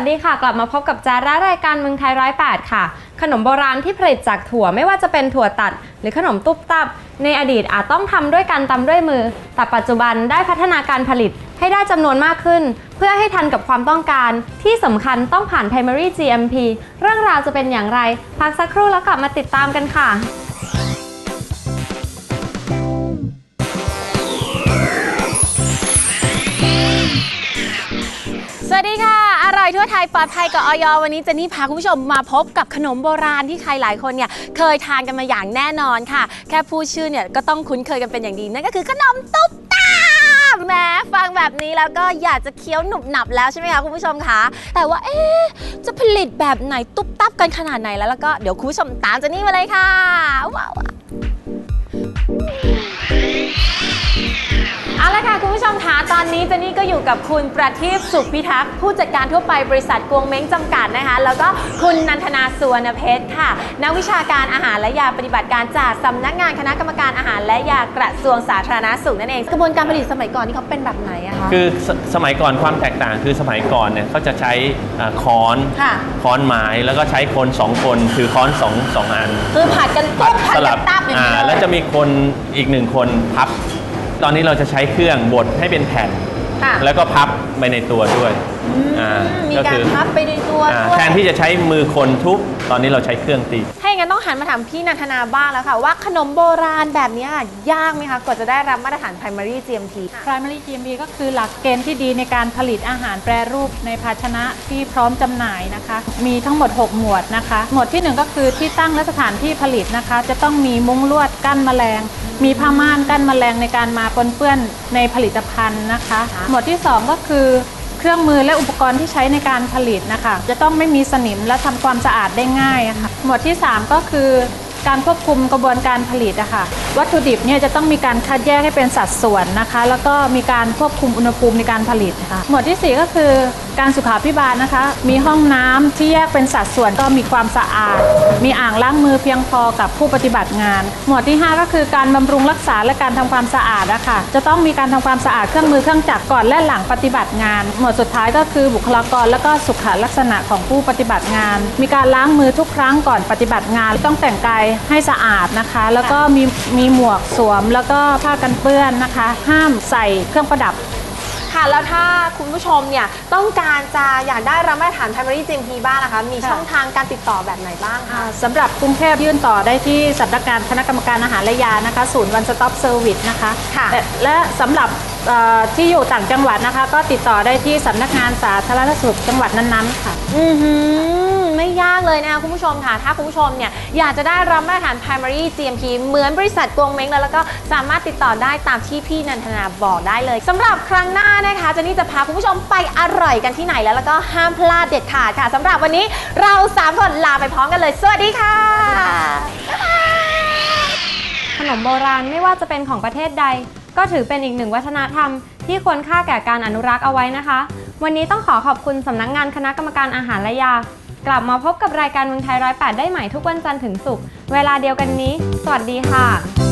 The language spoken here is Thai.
สดีค่ะ กลับมาพบกับจาระรายการเมืองไทยร้อยแปดค่ะ ขนมโบราณที่ผลิตจากถั่วไม่ว่าจะเป็นถั่วตัด หรือขนมตุ๊บตับ ในอดีตอาจต้องทำด้วยการตำด้วยมือ แต่ปัจจุบันได้พัฒนาการผลิตให้ได้จำนวนมากขึ้น เพื่อให้ทันกับความต้องการ ที่สำคัญต้องผ่าน Primary GMP เรื่องราวจะเป็นอย่างไร พักสักครู่แล้วกลับมาติดตามกันค่ะ ทั่วไทยปลอดภัยกับออยวันนี้เจนนี่พาคุณผู้ชมมาพบกับขนมโบราณที่ใครหลายคนเนี่ยเคยทานกันมาอย่างแน่นอนค่ะ แค่พูดชื่อเนี่ยก็ต้องคุ้นเคยกันเป็นอย่างดีนั่นก็คือขนมตุ๊บตาบแหมฟังแบบนี้แล้วก็อยากจะเคี้ยวหนุบหนับแล้วใช่ไหมคะคุณผู้ชมคะแต่ว่าเอ๊จะผลิตแบบไหนตุ๊บตับกันขนาดไหนแล้วแล้วก็เดี๋ยวคุณผู้ชมตามเจนนี่มาเลยค่ะว้าว เจนนี่ก็อยู่กับคุณประทีปสุขพิทักษ์ผู้จัดการทั่วไปบริษัทกวงเม้งจำกัดนะคะ แล้วก็คุณนันทนาสุวรรณเพชรค่ะ นักวิชาการอาหารและยาปฏิบัติการจากสำนักงานคณะกรรมการอาหารและยากระทรวงสาธารณสุขนั่นเองกระบวนการผลิตสมัยก่อนนี่เขาเป็นแบบไหนอะคะ คือสสมัยก่อนความแตกต่างคือสมัยก่อนเนี่ยเขาจะใช้อ่าค้อนค่ะ ค้อนไม้แล้วก็ใช้คนสองคนถือค้อนสองสองอัน คือผัดกันตุ๊บผัดกันตับอย่างอ่านี้แล้วเลยจะมีคนอีกหนึ่งคนพับ ตอนนี้เราจะใช้เครื่องบดให้เป็นแผ่น ค่ะแล้วก็พับไปในตัวด้วยอ่ามีก็การคือพับไปในตัวอ่าด้วยแทนที่จะใช้มือคนทุบตอนนี้เราใช้เครื่องตีถ้าางนั้นต้องหันมาถามพี่นันทนาบ้างแล้วค่ะ ว่าขนมโบราณแบบนี้ยากไหมคะกว่าจะได้รับมาตรฐาน primary GMP Primary GMP ก็คือหลักเกณฑ์ที่ดีในการผลิตอาหารแปรรูปในภาชนะที่พร้อมจำหน่ายนะคะ มีทั้งหมด 6 หมวดนะคะ หมวดที่ 1 ก็คือที่ตั้งและสถานที่ผลิตนะคะ จะต้องมีมุ้งลวดกั้นแมลงมีผ้าม่านกั้นแมลงในการมาปนเปื้อนในผลิตภัณฑ์นะคะ หมวดที่ 2 ก็คือ เครื่องมือและอุปกรณ์ที่ใช้ในการผลิตนะคะ จะต้องไม่มีสนิมและทำความสะอาดได้ง่ายะค่ะหมวดที่ 3 ก็คือ การควบคุมกระบวนการผลิตอะค่ะวัตถุดิบเนี่ยจะต้องมีการคัดแยกให้เป็นสัดส่วนนะคะ แล้วก็มีการควบคุมอุณหภูมิในการผลิตค่ะหมวดที่ 4 ก็คือการสุขาพิบาลนะคะ มีห้องน้ำที่แยกเป็นสัดส่วนก็มีความสะอาด มีอ่างล้างมือเพียงพอกับผู้ปฏิบัติงาน หมวดที่ 5 ก็คือการบำรุงรักษาและการทำความสะอาดนะคะจะต้องมีการทำความสะอาดเครื่องมือเครื่องจักรก่อนและหลังปฏิบัติงาน หมวดสุดท้ายก็คือบุคลากร และก็สุขลักษณะของผู้ปฏิบัติงาน มีการล้างมือทุกครั้งก่อนปฏิบัติงาน ต้องแต่งกายให้สะอาดนะคะ แล้วก็มีมีหมวกสวมแล้วก็ผ้ากันเปื้อนนะคะ ห้ามใส่เครื่องประดับค่ะแล้วถ้าคุณผู้ชมเนี่ยต้องการจะอยากได้รับมาตรฐาน primary GMP บ้างนะคะมีค่ะช่องทางการติดต่อแบบไหนบ้างคะอ่าสำหรับกรุงเทพยื่นต่อได้ที่สำนักงานคณะกรรมการอาหารและยานะคะ ศูนย์วันสต็อปเซอร์วิสนะคะค่ะและและสำหรับเอ่อที่อยู่ต่างจังหวัดนะคะ ก็ติดต่อได้ที่สำนักงานสาธารณสุขจังหวัดนั้นๆค่ะ อือหือ ไม่ยากเลยนะคะคุณผู้ชมค่ะ ถ้าคุณผู้ชมเนี่ยอยากจะได้รับมาตรฐาน primary GMP เหมือนบริษัทกวงเม้งแล้วแล้วก็สามารถติดต่อได้ตามที่พี่นันทนาบอกได้เลยสำหรับครั้งหน้านะคะเจนนี่จะพาคุณผู้ชมไปอร่อยกันที่ไหนแล้วแล้วก็ห้ามพลาดเด็ดขาดค่ะสำหรับวันนี้เราสามคนลาไปพร้อมกันเลย สวัสดีค่ะ ขนมโบราณไม่ว่าจะเป็นของประเทศใด ก็ถือเป็นอีกหนึ่งวัฒนธรรม ที่ควรค่าแก่การอนุรักษ์เอาไว้นะคะ วันนี้ต้องขอขอบคุณสำนักงงานคณะกรรมการอาหารและยา กลับมาพบกับรายการเมืองไทยร้อยแปดได้ใหม่ทุกวันจันทร์ถึงศุกร์เวลาเดียวกันนี้ สวัสดีค่ะ